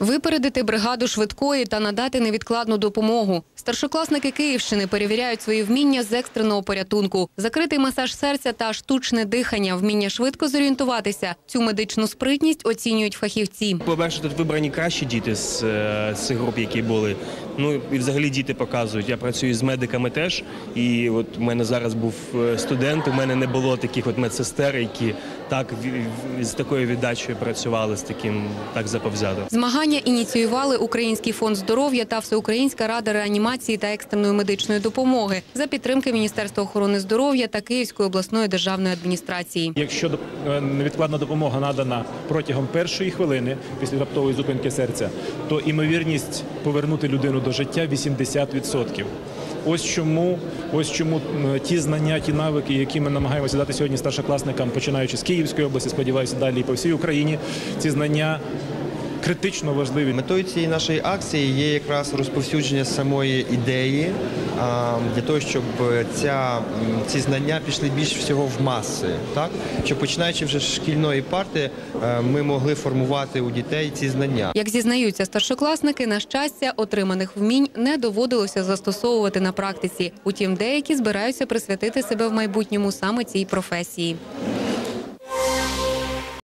Випередити бригаду швидкої та надати невідкладну допомогу. Старшокласники Київщини перевіряють свої вміння з екстреного порятунку. Закритий масаж серця та штучне дихання, вміння швидко зорієнтуватися. Цю медичну спритність оцінюють фахівці. По-перше, тут вибрані кращі діти з е, цих груп, які були. Ну і взагалі діти показують. Я працюю з медиками теж. І от у мене зараз був е, студент. У мене не було таких от медсестер, які так з такою віддачею працювали, з таким так заповзято. Змагання ініціювали Український фонд здоров'я та Всеукраїнська рада реанімації та екстреної медичної допомоги за підтримки Міністерства охорони здоров'я та Київської обласної державної адміністрації. Якщо е, невідкладна допомога надана протягом першої хвилини після раптової зупинки серця, то імовірність повернути людину до життя 80%. Ось чому, ось чому ті знання, ті навики, які ми намагаємося дати сьогодні старшокласникам, починаючи з Київської області, сподіваюся, далі і по всій Україні. Ці знання критично важливі. Метою цієї нашої акції є якраз розповсюдження самої ідеї а, для того, щоб ця, ці знання пішли більш всього в маси. Так? Щоб починаючи вже з шкільної парти, е, ми могли формувати у дітей ці знання. Як зізнаються старшокласники, на щастя, отриманих вмінь не доводилося застосовувати на практиці. Утім, деякі збираються присвятити себе в майбутньому саме цій професії.